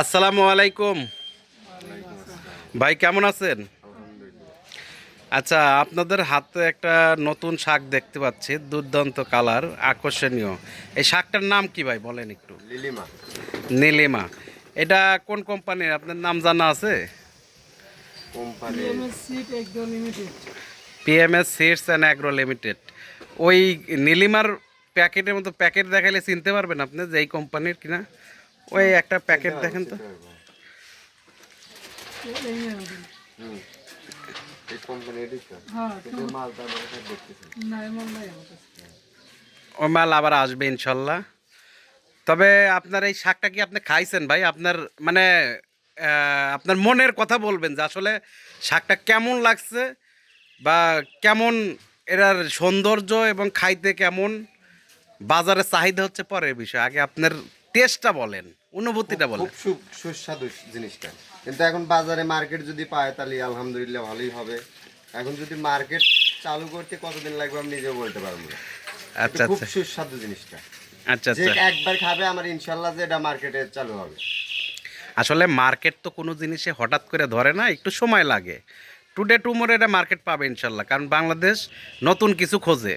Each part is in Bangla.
আসসালামু আলাইকুম। ভাই কেমন আছেন? আচ্ছা আপনাদের হাতে একটা নতুন শাক দেখতে পাচ্ছি দুর্দান্ত কালার আকর্ষণীয়। এই শাকটার নাম কি ভাই বলেন একটু? লিলিমা নীলিমা। এটা কোন কোম্পানির? আপনার নাম জানা আছে? PMS seeds and agro limited ওই নীলিমার প্যাকেটের মতো প্যাকেট দেখালে চিনতে পারবেন আপনি যে এই কোম্পানির কিনা? ওই একটা প্যাকেট দেখেন তো। ওই মাল আবার আসবে ইনশাল্লাহ। তবে আপনার এই শাকটা কি আপনি খাইছেন ভাই? আপনার মানে আপনার মনের কথা বলবেন যে আসলে শাকটা কেমন লাগছে বা কেমন এটার সৌন্দর্য এবং খাইতে কেমন বাজারে চাহিদা হচ্ছে পরের বিষয়। আগে আপনার টেস্টটা বলেন অনুভূতিটা বলেন। খুব সুস্বাদু জিনিসটা। কিন্তু এখন বাজারে মার্কেট যদি পায় তাহলে আলহামদুলিল্লাহ ভালোই হবে। এখন যদি মার্কেট চালু করতে কতদিন লাগবে আমি নিজেও বলতে পারব না। আচ্ছা খুব আচ্ছা। সুস্বাদু জিনিসটা। আচ্ছা যে আচ্ছা। একবার খাবে আমার ইনশাল্লাহ যে এটা মার্কেটে চালু হবে। আসলে মার্কেট তো কোনো জিনিসে হঠাৎ করে ধরে না একটু সময় লাগে। টুডে টুমোরে এটা মার্কেট পাবে ইনশাল্লাহ কারণ বাংলাদেশ নতুন কিছু খোঁজে।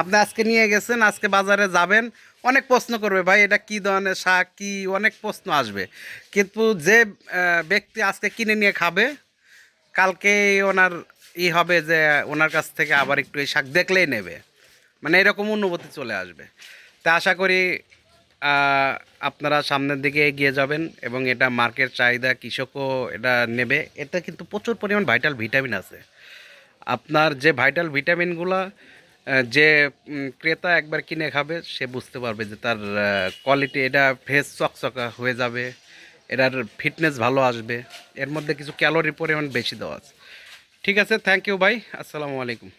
আপনি আজকে নিয়ে গেছেন আজকে বাজারে যাবেন অনেক প্রশ্ন করবে, ভাই, এটা কী ধরনের শাক? কী? অনেক প্রশ্ন আসবে। কিন্তু যে ব্যক্তি আজকে কিনে নিয়ে খাবে, কালকে ওনার ই হবে যে, ওনার কাছ থেকে আবার একটু এই শাক দেখলেই নেবে। মানে এরকম অনুভূতি চলে আসবে। তা আশা করি আপনারা সামনের দিকে এগিয়ে যাবেন এবং এটা মার্কেট চাহিদা, কৃষকও এটা নেবে। এটা কিন্তু প্রচুর পরিমাণ ভাইটাল ভিটামিন আছে। আপনার যে ভাইটাল ভিটামিনগুলো যে ক্রেতা একবার কিনে খাবে, সে বুঝতে পারবে যে তার কোয়ালিটি এটা ফেস চকচকা হয়ে যাবে, এটার ফিটনেস ভালো আসবে, এর মধ্যে কিছু ক্যালোরি পরিমাণ বেশি দেওয়া আছে। ঠিক আছে থ্যাংক ইউ ভাই আসসালামু আলাইকুম।